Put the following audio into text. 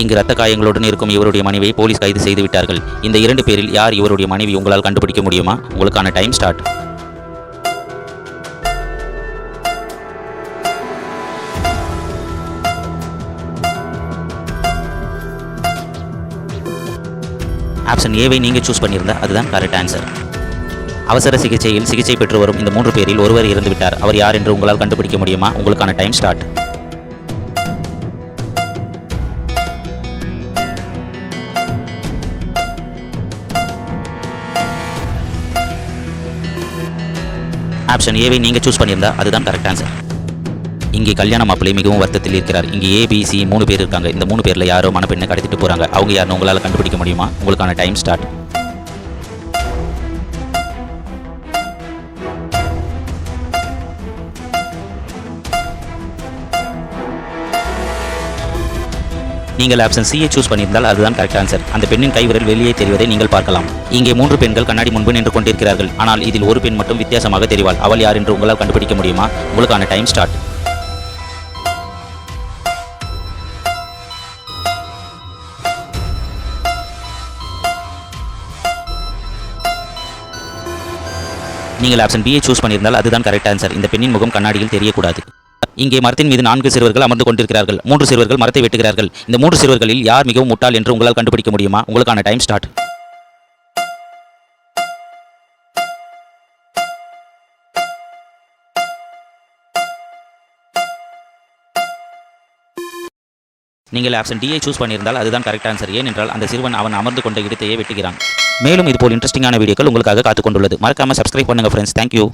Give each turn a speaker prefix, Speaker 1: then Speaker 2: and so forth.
Speaker 1: இங்கு ரத்த காயங்களுடன் இருக்கும் இவருடைய மனைவியை போலீஸ் கைது செய்து விட்டார்கள். இந்த இரண்டு பேரில் யார் இவருடைய மனைவி உங்களால் கண்டுபிடிக்க முடியுமா? உங்களுக்கான டைம் ஸ்டார்ட். ஆப்ஷன் ஏவை நீங்கள் சூஸ் பண்ணியிருந்தா அதுதான் கரெக்ட் ஆன்சர் அவசர சிகிச்சையில் சிகிச்சை பெற்று வரும் இந்த மூன்று பேரில் ஒருவர் இறந்துவிட்டார் அவர் யார் என்று உங்களால் கண்டுபிடிக்க முடியுமா? உங்களுக்கான டைம் ஸ்டார்ட். ஆப்ஷன் ஏவை நீங்கள் சூஸ் பண்ணியிருந்தா அதுதான் கரெக்ட் ஆன்சர் இங்கே கல்யாண மாப்பிள்ளை மிகவும் வருத்தத்தில் இருக்கிறார். இங்கே ஏபிசி மூணு பேர் இருக்காங்க. இந்த மூணு பேரில் யாரோ மணப்பெண்ணை கடத்திட்டு போகிறாங்க அவங்க யாருன்னு உங்களால் கண்டுபிடிக்க முடியுமா? உங்களுக்கான டைம் ஸ்டார்ட் நீங்கள் ஆப்ஷன் சியை சூஸ் பண்ணியிருந்தால் அதுதான் கரெக்ட் ஆன்சர் அந்த பெண்ணின் கைவிரல் வெளியே தெரிவதை நீங்கள் பார்க்கலாம். இங்கே மூன்று பெண்கள் கண்ணாடி முன்பு நின்று கொண்டிருக்கிறார்கள். ஆனால் இதில் ஒரு பெண் மட்டும் வித்தியாசமாக தெரிவாள். அவள் யார் என்று உங்களால் கண்டுபிடிக்க முடியுமா? உங்களுக்கான டைம் ஸ்டார்ட் நீங்கள் ஆப்ஷன் பியை சூஸ் பண்ணியிருந்தால் அதுதான் கரெக்ட் ஆன்சர் இந்த பெண்ணின் முகம் கண்ணாடியில் தெரியக்கூடாது. இங்கே மரத்தின் மீது நான்கு சிறுவர்கள் அமர்ந்து கொண்டிருக்கிறார்கள். மூன்று சிறுவர்கள் மரத்தை வெட்டுகிறார்கள். இந்த மூன்று சிறுவர்களில் யார் மிகவும் முட்டாள் என்று உங்களால் கண்டுபிடிக்க முடியுமா? உங்களுக்கான டைம் ஸ்டார்ட். நீங்கள் ஆப்ஷன் டியை சூஸ் பண்ணியிருந்தால் அதுதான் கரெக்ட் ஆன்சர் ஏனென்றால் அந்த சிறுவன் அவன் அமர்ந்து கொண்ட இடத்தையே வெட்டுகிறான். மேலும் இதுபோல் இன்ட்ரெஸ்டிங்கான வீடியோக்கள் உங்களுக்காக காத்துக்கொண்டுள்ளது. மறக்காம சப்ஸ்கிரைப் பண்ணுங்க ஃப்ரெண்ட்ஸ் தேங்க்யூ